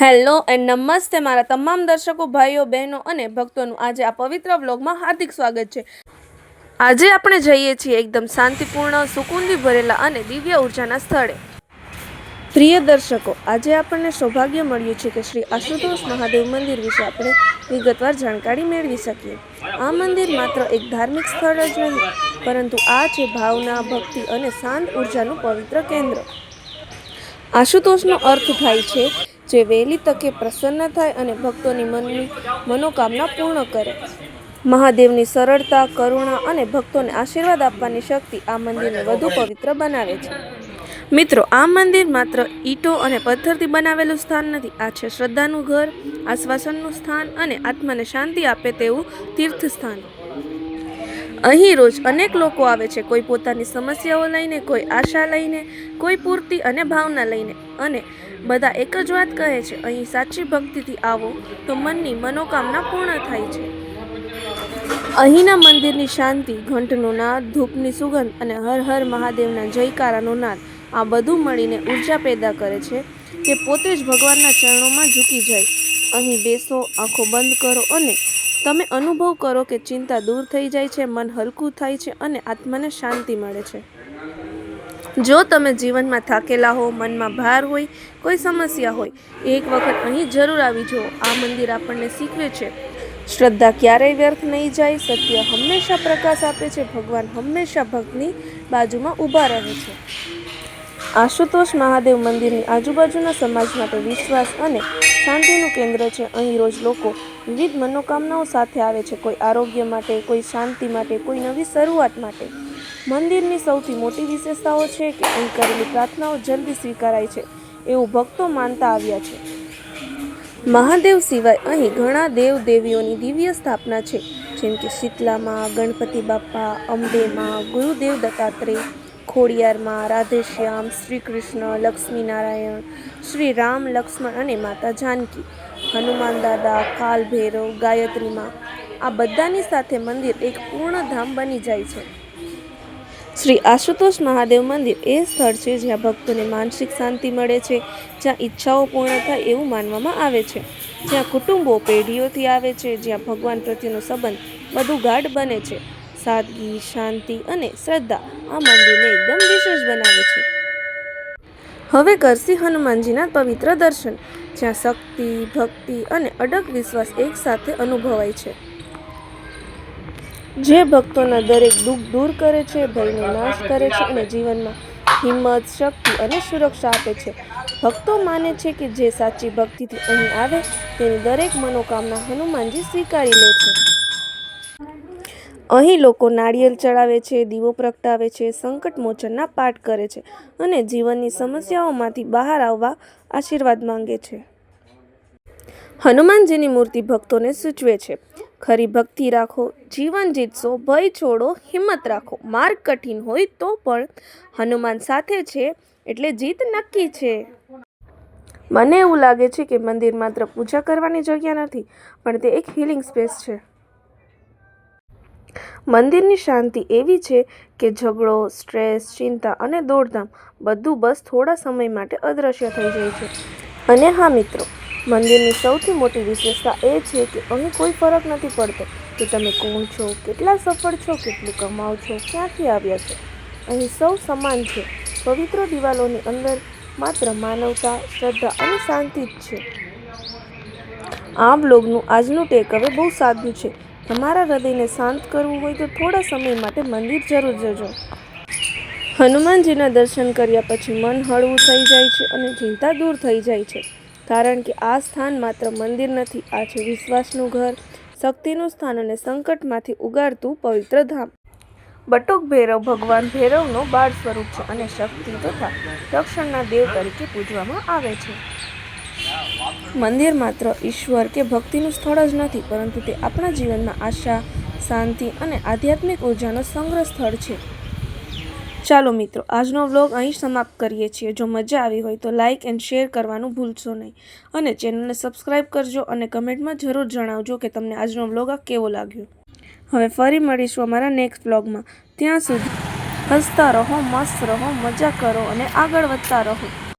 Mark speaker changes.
Speaker 1: Hello and નમસ્તે મારા તમામ દર્શકો, ભાઈઓ, બહેનો અને ભક્તોનું. આજે આ પવિત્ર વ્લોગમાં હાર્દિક સ્વાગત છે. આજે આપણે જઈએ છીએ એકદમ શાંતિપૂર્ણ, સુકૂનથી ભરેલા અને દિવ્ય ઉર્જાના સ્થળે. પ્રિય દર્શકો, આજે આપણને સૌભાગ્ય મળ્યું છે કે શ્રી આશુતોષ મહાદેવ મંદિર વિશે આપણે વિગતવાર જાણકારી મેળવી શકીએ. આ મંદિર માત્ર એક ધાર્મિક સ્થળ જ નહીં, પરંતુ આ છે ભાવના, ભક્તિ અને શાંત ઉર્જાનું પવિત્ર કેન્દ્ર. આશુતોષનો અર્થ થાય છે જે વહેલી તકે પ્રસન્ન થાય અને ભક્તોની મનની મનોકામના પૂર્ણ કરે. મહાદેવની સરળતા, કરુણા અને ભક્તોને આશીર્વાદ આપવાની શક્તિ આ મંદિરને વધુ પવિત્ર બનાવે છે. મિત્રો, આ મંદિર માત્ર ઈંટો અને પથ્થરથી બનાવેલું સ્થાન નથી. આ છે શ્રદ્ધાનું ઘર, આશ્વાસનનું સ્થાન અને આત્માને શાંતિ આપે તેવું તીર્થ સ્થાન અહીં રોજ અનેક લોકો આવે છે. કોઈ પોતાની સમસ્યાઓ લઈને, કોઈ આશા લઈને, કોઈ પૂર્તિ અને ભાવના લઈને. અને બધા એક જ વાત કહે છે, અહીં સાચી ભક્તિથી આવો તો મનની મનોકામના પૂર્ણ થાય છે. અહીંના મંદિરની શાંતિ, ઘંટનો નાદ, ધૂપની સુગંધ અને હર હર મહાદેવના જયકારાનો નાદ, આ બધું મળીને ઊર્જા પેદા કરે છે કે પોતે જ ભગવાનના ચરણોમાં ઝૂકી જાય. અહીં બેસો, આંખો બંધ કરો અને તમે અનુભવ કરો કે ચિંતા દૂર થઈ જાય છે, મન હલકું થાય છે અને આત્માને શાંતિ મળે છે. જો તમે જીવનમાં થાકેલા હો, મનમાં ભાર હોય, કોઈ સમસ્યા હોય, એક વખત અહીં જરૂર આવી જુઓ. આ મંદિર આપણને શીખવે છે, શ્રદ્ધા ક્યારેય વ્યર્થ નહીં જાય, સત્ય હંમેશા પ્રકાશ આપે છે, ભગવાન હંમેશા ભક્તની બાજુમાં ઊભા રહે છે. આશુતોષ મહાદેવ મંદિરની આજુબાજુના સમાજ માટે વિશ્વાસ અને શાંતિનું કેન્દ્ર છે. અહીં રોજ લોકો વિવિધ મનોકામનાઓ સાથે આવે છે. કોઈ આરોગ્ય માટે, કોઈ શાંતિ માટે, કોઈ નવી શરૂઆત માટે. મંદિરની સૌથી મોટી વિશેષતાઓ છે કે અહીં કરેલી પ્રાર્થનાઓ જલ્દી સ્વીકારાય છે એવું ભક્તો માનતા આવ્યા છે. મહાદેવ સિવાય અહીં ઘણા દેવ દેવીઓની દિવ્ય સ્થાપના છે. જેમ કે શીતલામાં, ગણપતિ બાપા અંબેમાં, ગુરુદેવ દત્તાત્રેય, ખોડિયારમાં, રાધેશ્યામ શ્રી કૃષ્ણ લક્ષ્મીનારાયણ, શ્રી રામ, લક્ષ્મણ અને માતા જાનકી. હનુમાન દાદા, કાલ ભૈરવ ગાયત્રીમાં આ બધાની સાથે મંદિર એક પૂર્ણ ધામ બની જાય છે. શ્રી આશુતોષ મહાદેવ મંદિર એ સ્થળ છે જ્યાં ભક્તોને માનસિક શાંતિ મળે છે, જ્યાં ઈચ્છાઓ પૂર્ણ થાય એવું માનવામાં આવે છે. જ્યાં કુટુંબો પેઢીઓથી આવે છે, જ્યાં ભગવાન પ્રત્યેનો સંબંધ વધુ ગાઢ બને છે. સાદગી, શાંતિ અને શ્રદ્ધા આ મંદિરને એકદમ વિશેષ બનાવે છે. હવે કરશે હનુમાનજીના પવિત્ર દર્શન. જ્યાં શક્તિ, ભક્તિ અને અડગ વિશ્વાસ એકસાથે અનુભવાય છે. જે ભક્તોના દરેક દુઃખ દૂર કરે છે, ભયનો નાશ કરે છે અને જીવનમાં હિંમત, શક્તિ અને સુરક્ષા આપે છે. ભક્તો માને છે કે જે સાચી ભક્તિથી અહીં આવે, તેની દરેક મનોકામના હનુમાનજી સ્વીકારી લે છે. અહીં લોકો નાળિયેર ચડાવે છે, દીવો પ્રગટાવે છે સંકટ મોચનના પાઠ કરે છે અને જીવનની સમસ્યાઓમાંથી બહાર આવવા આશીર્વાદ માંગે છે. હનુમાનજીની મૂર્તિ ભક્તોને સૂચવે છે, ખરી ભક્તિ રાખો, જીવન જીતશો, ભય છોડો, હિંમત રાખો, માર્ગ કઠિન હોય તો પણ હનુમાન સાથે છે એટલે જીત નક્કી છે. મને એવું લાગે છે કે મંદિર માત્ર પૂજા કરવાની જગ્યા નથી, પણ તે એક હિલિંગ સ્પેસ છે. મંદિરની શાંતિ એવી છે કે ઝઘડો, સ્ટ્રેસ, ચિંતા અને દોડધામ બધું બસ થોડા સમય માટે અદૃશ્ય થઈ જાય છે. અને હા, મિત્રો, મંદિરની સૌથી મોટી વિશેષતા એ છે કે અહીં કોઈ ફરક નથી પડતો કે તમે કોણ છો, કેટલા સફળ છો, કેટલું કમાઓ છો, ક્યાંથી આવ્યા છો. અહીં સૌ સમાન છે. પવિત્ર દિવાલોની અંદર માત્ર માનવતા, શ્રદ્ધા અને શાંતિ જ છે. આ બ્લોગનું આજનું ટેક હવે બહુ સાદું છે. તમારા હૃદયને શાંત કરવું હોય તો થોડા સમય માટે મંદિર જરૂર જજો. હનુમાનજીના દર્શન કર્યા પછી મન હળવું થઈ જાય છે અને ચિંતા દૂર થઈ જાય છે. કારણ કે આ સ્થાન માત્ર મંદિર નથી, આ છે વિશ્વાસનું ઘર. શક્તિનું સ્થાન અને સંકટમાંથી ઉગારતું પવિત્ર ધામ. બટુક ભૈરવ ભગવાન ભૈરવનો બાળ સ્વરૂપ છે અને શક્તિ તથા રક્ષણના દેવ તરીકે પૂજવામાં આવે છે. મંદિર માત્ર ઈશ્વર કે ભક્તિનું સ્થળ જ નથી, પરંતુ તે આપણા જીવનમાં આશા, શાંતિ અને આધ્યાત્મિક ઉર્જાનો સંગ્રહ સ્થળ છે. ચાલો મિત્રો, આજનો વ્લોગ અહીં સમાપ્ત કરીએ છીએ. જો મજા આવી હોય તો લાઇક એન્ડ શેર કરવાનું ભૂલશો નહીં. અને ચેનલને સબસ્ક્રાઈબ કરજો અને કમેન્ટમાં જરૂર જણાવજો કે તમને આજનો વ્લોગ આ કેવો લાગ્યો. હવે ફરી મળીશું અમારા નેક્સ્ટ વ્લોગમાં. ત્યાં સુધી હસતા રહો, મસ્ત રહો, મજા કરો અને આગળ વધતા રહો.